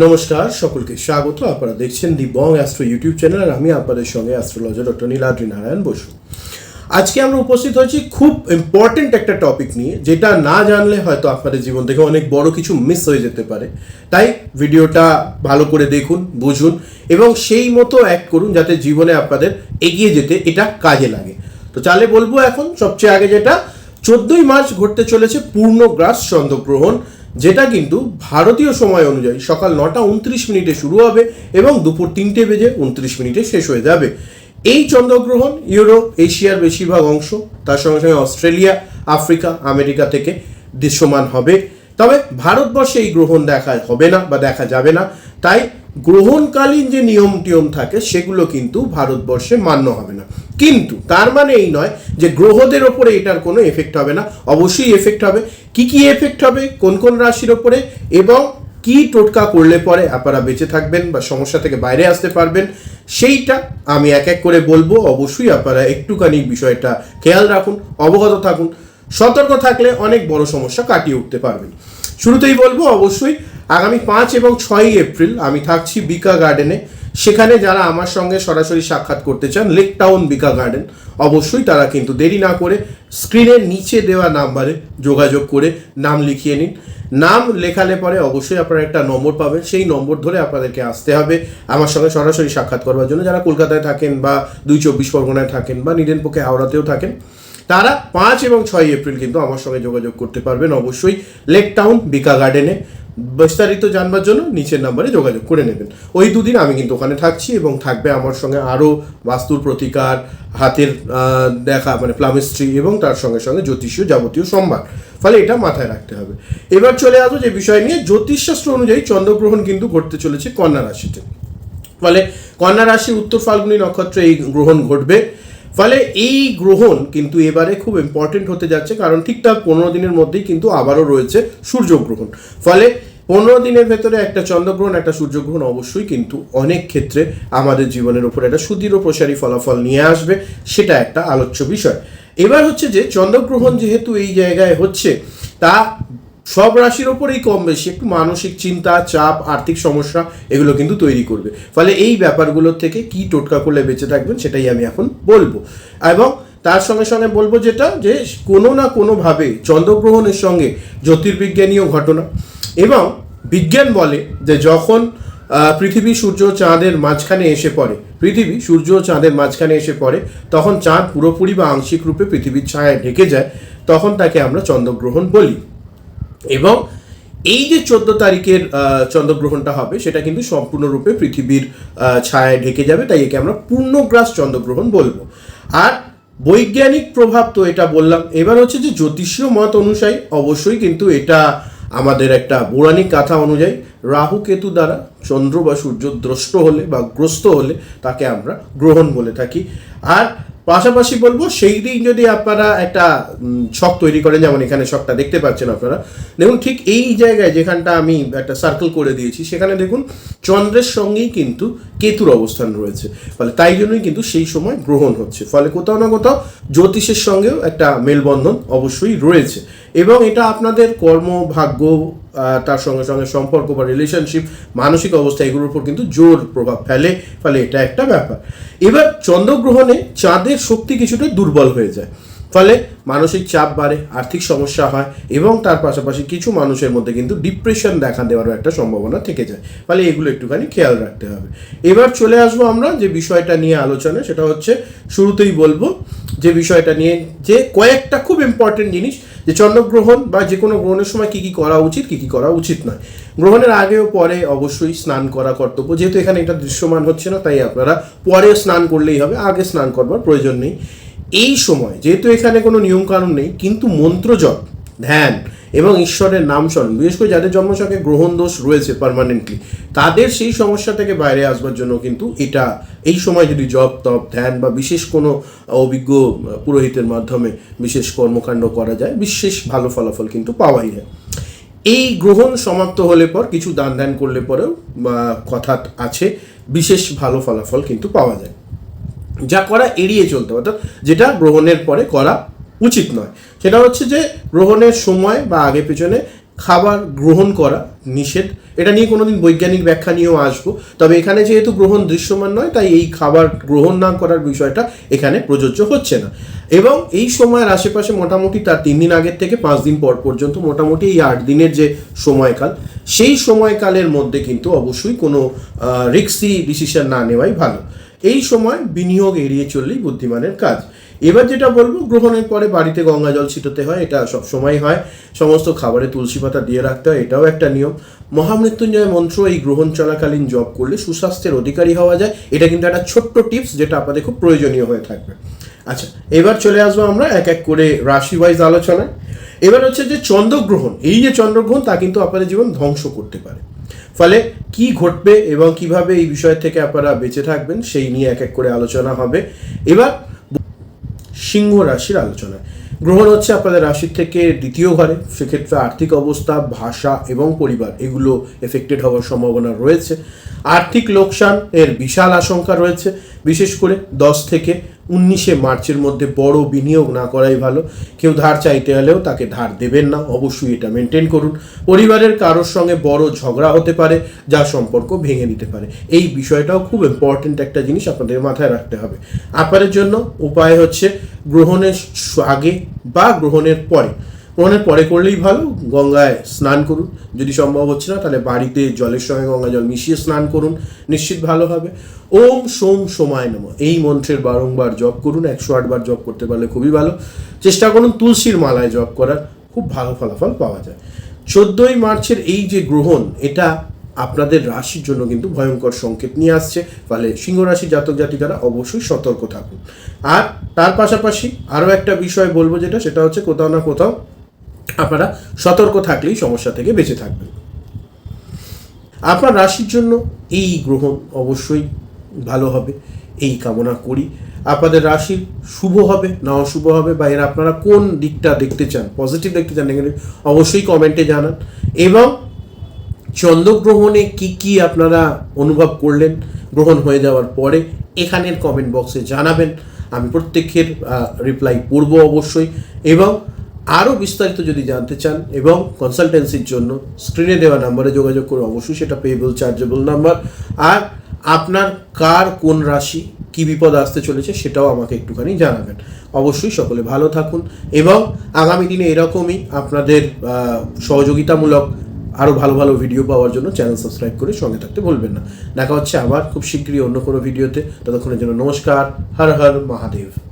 নমস্কার, সকলকে স্বাগত। আপনারা দেখছেন the Bong Astro YouTube channel আর আমি আপনাদের সঙ্গে অ্যাস্ট্রোলজার ডক্টর নীলাদ্রি নারায়ণ বসু। আজকে আমরা উপস্থিত হয়েছি খুব ইম্পর্টেন্ট একটা টপিক নিয়ে, যেটা না জানলে হয়তো আপনাদের জীবন থেকে অনেক বড় কিছু মিস হয়ে যেতে পারে। তাই ভিডিওটা ভালো করে দেখুন, বুঝুন এবং সেই মতো অ্যাক্ট করুন যাতে জীবনে আপনাদের এগিয়ে যেতে এটা কাজে লাগে। তো চালে বলব এখন, সবচেয়ে আগে যেটা, চোদ্দই মার্চ ঘটতে চলেছে পূর্ণগ্রাস চন্দ্রগ্রহণ। যেটা কিন্তু ভারতীয় সময় অনুযায়ী সকাল নটা উনত্রিশ মিনিটে শুরু হবে এবং দুপুর তিনটে বেজে উনত্রিশ মিনিটে শেষ হয়ে যাবে। এই চন্দ্রগ্রহণ ইউরোপ, এশিয়ার বেশিরভাগ অংশ, তার সঙ্গে সঙ্গে অস্ট্রেলিয়া, আফ্রিকা, আমেরিকা থেকে দৃশ্যমান হবে। তবে ভারতবর্ষে এই গ্রহণ দেখা হবে না বা দেখা যাবে না। তাই গ্রহণকালীন যে নিয়ম টিয়ম থাকে, সেগুলো কিন্তু ভারতবর্ষে মান্য হবে না। কিন্তু তার মানে এই নয় যে গ্রহদের ওপরে এটার কোনো এফেক্ট হবে না। অবশ্যই এফেক্ট হবে। কি কি এফেক্ট হবে, কোন কোন রাশির ওপরে, এবং কি টোটকা করলে পরে আপনারা বেঁচে থাকবেন বা সমস্যা থেকে বাইরে আসতে পারবেন, সেইটা আমি এক এক করে বলব। অবশ্যই আপনারা একটুখানি বিষয়টা খেয়াল রাখুন, অবগত থাকুন। সতর্ক থাকলে অনেক বড় সমস্যা কাটিয়ে উঠতে পারবেন। শুরুতেই বলব, অবশ্যই আগামী পাঁচ এবং ছয়ই এপ্রিল আমি থাকছি বিকা গার্ডেনে। সেখানে যারা আমার সঙ্গে সরাসরি সাক্ষাৎ করতে চান লেক টাউন বিকা গার্ডেন, অবশ্যই তারা কিন্তু দেরি না করে স্ক্রিনের নিচে দেওয়া নাম্বারে যোগাযোগ করে নাম লিখিয়ে নিন। নাম লেখালে পরে অবশ্যই আপনারা একটা নম্বর পাবেন। সেই নম্বর ধরে আপনাদেরকে আসতে হবে আমার সঙ্গে সরাসরি সাক্ষাৎ করবার জন্য। যারা কলকাতায় থাকেন বা দুই চব্বিশ পরগনায় থাকেন বা নিদেন পক্ষে হাওড়াতেও থাকেন তারা পাঁচ এবং ছয় এপ্রিল কিন্তু আমার সঙ্গে যোগাযোগ করতে পারবেন অবশ্যই লেক টাউন, বিকা গার্ডেনে। বিস্তারিত জানবার জন্য নিচের নাম্বারে যোগাযোগ করে নেবেন। ওই দুদিন আমি কিন্তু ওখানে থাকছি এবং থাকবে আমার সঙ্গে আরও বাস্তুর প্রতিকার, হাতের দেখা মানে প্লামিস্ট্রি এবং তার সঙ্গে সঙ্গে জ্যোতিষীয় যাবতীয় সম্ভার। ফলে এটা মাথায় রাখতে হবে। এবার চলে আসব যে বিষয় নিয়ে। জ্যোতিষশাস্ত্র অনুযায়ী চন্দ্রগ্রহণ কিন্তু ঘটতে চলেছে কন্যা রাশিতে। ফলে কন্যা রাশি, উত্তর ফাল্গুনী নক্ষত্রে এই গ্রহণ ঘটবে। ফলে এই গ্রহণ কিন্তু এবারে খুব ইম্পর্টেন্ট হতে যাচ্ছে, কারণ ঠিকঠাক পনেরো দিনের মধ্যেই কিন্তু আবারও রয়েছে সূর্যগ্রহণ। ফলে পনেরো দিনের ভেতরে একটা চন্দ্রগ্রহণ, একটা সূর্যগ্রহণ অবশ্যই কিন্তু অনেক ক্ষেত্রে আমাদের জীবনের উপর একটা সুদৃঢ় প্রসারী ফলাফল নিয়ে আসবে, সেটা একটা আলোচ্য বিষয়। এবার হচ্ছে যে, চন্দ্রগ্রহণ যেহেতু এই জায়গায় হচ্ছে, তা সব রাশির ওপরেই কম বেশি, একটু মানসিক চিন্তা, চাপ, আর্থিক সমস্যা, এগুলো কিন্তু তৈরি করবে। ফলে এই ব্যাপারগুলোর থেকে কি টোটকা করলে বেঁচে থাকবেন সেটাই আমি এখন বলব। এবং তার সঙ্গে সঙ্গে বলব যেটা, যে কোনো না কোনোভাবে চন্দ্রগ্রহণের সঙ্গে জ্যোতির্বিজ্ঞানীয় ঘটনা এবং বিজ্ঞান বলে যে যখন পৃথিবী সূর্য চাঁদের মাঝখানে এসে পড়ে, পৃথিবী সূর্য চাঁদের মাঝখানে এসে পড়ে, তখন চাঁদ পুরোপুরি বা আংশিক রূপে পৃথিবীর ছায়ায় ঢেকে যায়, তখন তাকে আমরা চন্দ্রগ্রহণ বলি। এবং এই যে চোদ্দ তারিখের চন্দ্রগ্রহণটা হবে, সেটা কিন্তু সম্পূর্ণরূপে পৃথিবীর ছায়ায় ঢেকে যাবে, তাই একে আমরা পূর্ণগ্রাস চন্দ্রগ্রহণ বলব। আর বৈজ্ঞানিক প্রভাব তো এটা বললাম। এবার হচ্ছে যে জ্যোতিষীয় মত অনুযায়ী অবশ্যই কিন্তু এটা আমাদের একটা পৌরাণিক কথা অনুযায়ী রাহু কেতু দ্বারা চন্দ্র বা সূর্য দ্রষ্ট হলে বা গ্রস্ত হলে তাকে আমরা গ্রহণ বলে থাকি। আর পাশাপাশি বলব, সেই দিন যদি আপনারা একটা ছক তৈরি করেন, যেমন এখানে ছকটা দেখতে পাচ্ছেন আপনারা, দেখুন ঠিক এই জায়গায় যেখানটা আমি একটা সার্কেল করে দিয়েছি, সেখানে দেখুন চন্দ্রের সঙ্গেই কিন্তু কেতুর অবস্থান রয়েছে। ফলে তাই জন্যই কিন্তু সেই সময় গ্রহণ হচ্ছে। ফলে কোথাও না কোথাও জ্যোতিষের সঙ্গেও একটা মেলবন্ধন অবশ্যই রয়েছে। এবং এটা আপনাদের কর্ম, ভাগ্য তার সঙ্গে সঙ্গে সম্পর্ক বা রিলেশনশিপ মানসিক অবস্থা, এগুলোর উপর কিন্তু জোর প্রভাব ফেলে, ফলে এটা একটা ব্যাপার। এবার চন্দ্রগ্রহণে চাঁদের শক্তি কিছুটা দুর্বল হয়ে যায়, ফলে মানসিক চাপ বাড়ে, আর্থিক সমস্যা হয় এবং তার পাশাপাশি কিছু মানুষের মধ্যে কিন্তু ডিপ্রেশন দেখা দেওয়ারও একটা সম্ভাবনা থেকে যায়, ফলে এগুলো একটুখানি খেয়াল রাখতে হবে। এবার চলে আসব আমরা যে বিষয়টা নিয়ে আলোচনা, সেটা হচ্ছে শুরুতেই বলব যে বিষয়টা নিয়ে যে কয়েকটা খুব ইম্পর্টেন্ট জিনিস যে চন্দ্রগ্রহণ বা যে কোনো গ্রহণের সময় কী কী করা উচিত, কী কী করা উচিত নয়। গ্রহণের আগে ও পরে অবশ্যই স্নান করা কর্তব্য। যেহেতু এখানে এটা দৃশ্যমান হচ্ছে না, তাই আপনারা পরে স্নান করলেই হবে, আগে স্নান করবার প্রয়োজন নেই। এই সময়, যেহেতু এখানে কোনো নিয়মকানুন নেই, কিন্তু মন্ত্রজপ, ধ্যান এবং ঈশ্বরের নাম স্মরণ। বিশেষ করে যাদের জন্মছকে গ্রহণ দোষ রয়েছে পার্মানেন্টলি তাদের সেই সমস্যা থেকে বাইরে আসবার জন্য কিন্তু এটা, এই সময় যদি জপ, তপ, ধ্যান বা বিশেষ কোনো অভিজ্ঞ পুরোহিতের মাধ্যমে বিশেষ কর্মকাণ্ড করা যায়, বিশেষ ভালো ফলাফল কিন্তু পাওয়াই যায় এই গ্রহণ সমাপ্ত হলে পর, কিছু দান ধ্যান করলে পরেও বা কথা আছে, বিশেষ ভালো ফলাফল কিন্তু পাওয়া যায়। যা করা এড়িয়ে চলতে অর্থাৎ যেটা গ্রহণের পরে করা উচিত নয়। সেটা হচ্ছে যে গ্রহণের সময় বা আগে পেছনে খাবার গ্রহণ করা নিষেধ। এটা নিয়ে কোনোদিন বৈজ্ঞানিক ব্যাখ্যা নিয়েও আসব। তবে এখানে যেহেতু গ্রহণ দৃশ্যমান নয়, তাই এই খাবার গ্রহণ না করার বিষয়টা এখানে প্রযোজ্য হচ্ছে না। এবং এই সময়ের আশেপাশে মোটামুটি তার তিন দিন আগের থেকে পাঁচ দিন পর পর্যন্ত মোটামুটি এই আট দিনের যে সময়কাল, সেই সময়কালের মধ্যে কিন্তু অবশ্যই কোনো রিক্সি ডিসিশন না নেওয়াই ভালো। এই সময় বিনিয়োগ এড়িয়ে চললেই বুদ্ধিমানের কাজ। এবার যেটা বলব, গ্রহণের পরে বাড়িতে গঙ্গা জল ছিটাতে হয়, এটা সব সময় হয়। সমস্ত খাবারে তুলসী পাতা দিয়ে রাখতে হয়, এটাও একটা নিয়ম। মহামৃত্যুঞ্জয় মন্ত্র, এই গ্রহণ চলাকালীন জপ করলে সুস্বাস্থ্যের অধিকারী হওয়া যায়। এটা কিন্তু একটা ছোট্ট টিপস যেটা আপনাদের খুব প্রয়োজনীয় হয়ে থাকবে। আচ্ছা এবার চলে আসব আমরা এক এক করে রাশি ওয়াইজ আলোচনায়। এবার হচ্ছে যে চন্দ্রগ্রহণ, এই যে চন্দ্রগ্রহণ, তা কিন্তু আপনাদের জীবন ধ্বংস করতে পারে। ফলে কি ঘটবে এবং কীভাবে এই বিষয় থেকে আপনারা বেঁচে থাকবেন, সেই নিয়ে এক এক করে আলোচনা হবে। এবার সিংহ রাশির আলোচনায়। গ্রহণ হচ্ছে আপনাদের রাশির থেকে দ্বিতীয় ঘরে। সেক্ষেত্রে আর্থিক অবস্থা, ভাষা এবং পরিবার এগুলো এফেক্টেড হওয়ার সম্ভাবনা রয়েছে। আর্থিক লোকসান এর বিশাল আশঙ্কা রয়েছে। বিশেষ করে দশ থেকে উনিশে মার্চের মধ্যে বড় বিনিয়োগ না করাই ভালো। কেউ ধার চাইতে হলেও তাকে ধার দেবেন না, অবশ্যই এটা মেনটেন করুন। পরিবারের কারোর সঙ্গে বড় ঝগড়া হতে পারে, যা সম্পর্ক ভেঙে নিতে পারে। এই বিষয়টাও খুব ইম্পর্টেন্ট একটা জিনিস আপনাদের মাথায় রাখতে হবে। আপনাদের জন্য উপায় হচ্ছে গ্রহণের আগে বা গ্রহণের পরে। গ্রহণের পরে করলেই ভালো, গঙ্গায় স্নান করুন। যদি সম্ভব হচ্ছে না, তাহলে বাড়িতে জলের সঙ্গে গঙ্গা জল মিশিয়ে স্নান করুন, নিশ্চিত ভালো হবে। ওম সোম সোমায় নম। এই মন্ত্রের বারংবার জপ করুন, একশো আটবার জপ করতে পারলে খুবই ভালো। চেষ্টা করুন তুলসীর মালায় জপ করার, খুব ভালো ফলাফল পাওয়া যায়। চোদ্দোই মার্চের এই যে গ্রহণ, এটা আপনাদের রাশির জন্য কিন্তু ভয়ঙ্কর সংকেত নিয়ে আসছে। ফলে সিংহ রাশি জাতক জাতিকারা অবশ্যই সতর্ক থাকুন। আর তার পাশাপাশি আরও একটা বিষয় বলব যেটা, সেটা হচ্ছে কোথাও না কোথাও আপনারা সতর্ক থাকলেই সমস্যা থেকে বেঁচে থাকবেন। আপনার রাশির জন্য এই গ্রহণ অবশ্যই ভালো হবে। এই কামনা করি। আপনাদের রাশির শুভ হবে না অশুভ হবে বা এর আপনারা কোন দিকটা দেখতে চান পজিটিভ দেখতে চান নেগেটিভ অবশ্যই কমেন্টে জানান। এবং চন্দ্রগ্রহণে কি কি আপনারা অনুভব করলেন গ্রহণ হয়ে যাওয়ার পরে এখানের কমেন্ট বক্সে জানাবেন। আমি প্রত্যেকের রিপ্লাই করব অবশ্যই। এবং আরও বিস্তারিত যদি জানতে চান এবং কনসালটেন্সির জন্য স্ক্রিনে দেওয়া নাম্বারে যোগাযোগ করে অবশ্যই সেটা পেয়েবল চার্জেবল নাম্বার আর আপনার কার কোন রাশি, কি বিপদ আসতে চলেছে সেটাও আমাকে একটুখানি জানাবেন। অবশ্যই সকলে ভালো থাকুন এবং আগামী দিনে এরকমই আপনাদের সহযোগিতামূলক আরও ভালো ভালো ভিডিও পাওয়ার জন্য চ্যানেল সাবস্ক্রাইব করে সঙ্গে থাকতে ভুলবেন না। দেখা হচ্ছে আবার খুব শীঘ্রই অন্য কোনো ভিডিওতে ততক্ষণের জন্য নমস্কার, হর হর মহাদেব।